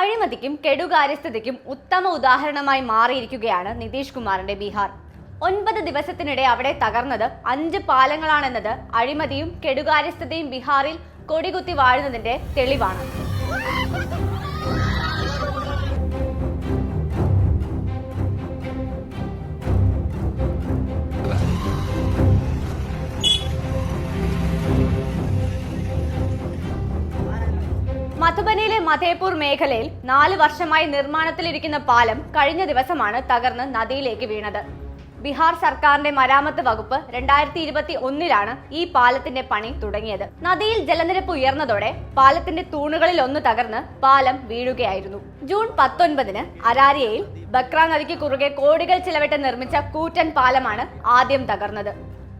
അഴിമതിക്കും കെടുകാര്യസ്ഥതയ്ക്കും ഉത്തമ ഉദാഹരണമായി മാറിയിരിക്കുകയാണ് നിതീഷ് കുമാറിന്റെ ബീഹാർ. ഒൻപത് ദിവസത്തിനിടെ അവിടെ തകർന്നത് അഞ്ച് പാലങ്ങളാണെന്നത് അഴിമതിയും കെടുകാര്യസ്ഥതയും ബീഹാറിൽ കൊടികുത്തി വാഴുന്നതിന്റെ തെളിവാണ്. മധുബനിയിലെ മധേപൂർ മേഖലയിൽ നാല് വർഷമായി നിർമ്മാണത്തിലിരിക്കുന്ന പാലം കഴിഞ്ഞ ദിവസമാണ് തകർന്ന് നദിയിലേക്ക് വീണത്. ബീഹാർ സർക്കാരിന്റെ മരാമത്ത് വകുപ്പ് രണ്ടായിരത്തി ഇരുപത്തി ഒന്നിലാണ് ഈ പാലത്തിന്റെ പണി തുടങ്ങിയത്. നദിയിൽ ജലനിരപ്പ് ഉയർന്നതോടെ പാലത്തിന്റെ തൂണുകളിൽ ഒന്ന് തകർന്ന് പാലം വീഴുകയായിരുന്നു. ജൂൺ പത്തൊൻപതിന് അരാരിയയിൽ ബക്ര നദിക്ക് കുറുകെ കോടികൾ ചിലവിട്ട് നിർമ്മിച്ച കൂറ്റൻ പാലമാണ് ആദ്യം തകർന്നത്.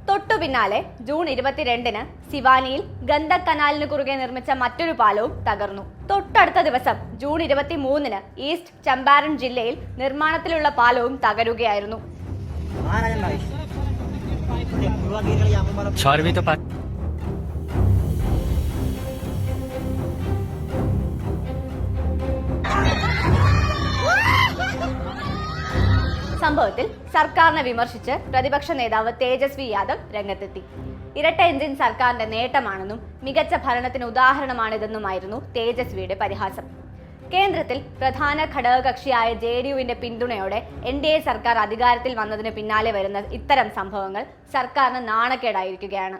തൊട്ടു പിന്നാലെ ജൂൺ ഇരുപത്തിരണ്ടിന് സിവാനിയിൽ ഗന്ധ കനാലിന് കുറുകെ നിർമ്മിച്ച മറ്റൊരു പാലവും തകർന്നു. തൊട്ടടുത്ത ദിവസം ജൂൺ ഇരുപത്തി മൂന്നിന് ഈസ്റ്റ് ചമ്പാരൻ ജില്ലയിൽ നിർമ്മാണത്തിലുള്ള പാലവും തകരുകയായിരുന്നു. സംഭവത്തിൽ സർക്കാരിനെ വിമർശിച്ച് പ്രതിപക്ഷ നേതാവ് തേജസ്വി യാദവ് രംഗത്തെത്തി. ഇരട്ട എഞ്ചിൻ സർക്കാരിന്റെ നേട്ടമാണെന്നും മികച്ച ഭരണത്തിന് ഉദാഹരണമാണിതെന്നുമായിരുന്നു തേജസ്വിയുടെ പരിഹാസം. കേന്ദ്രത്തിൽ പ്രധാന ഘടകകക്ഷിയായ ജെ ഡി യുവിന്റെ പിന്തുണയോടെ എൻ ഡി എ സർക്കാർ അധികാരത്തിൽ വന്നതിന് പിന്നാലെ വരുന്ന ഇത്തരം സംഭവങ്ങൾ സർക്കാരിന് നാണക്കേടായിരിക്കുകയാണ്.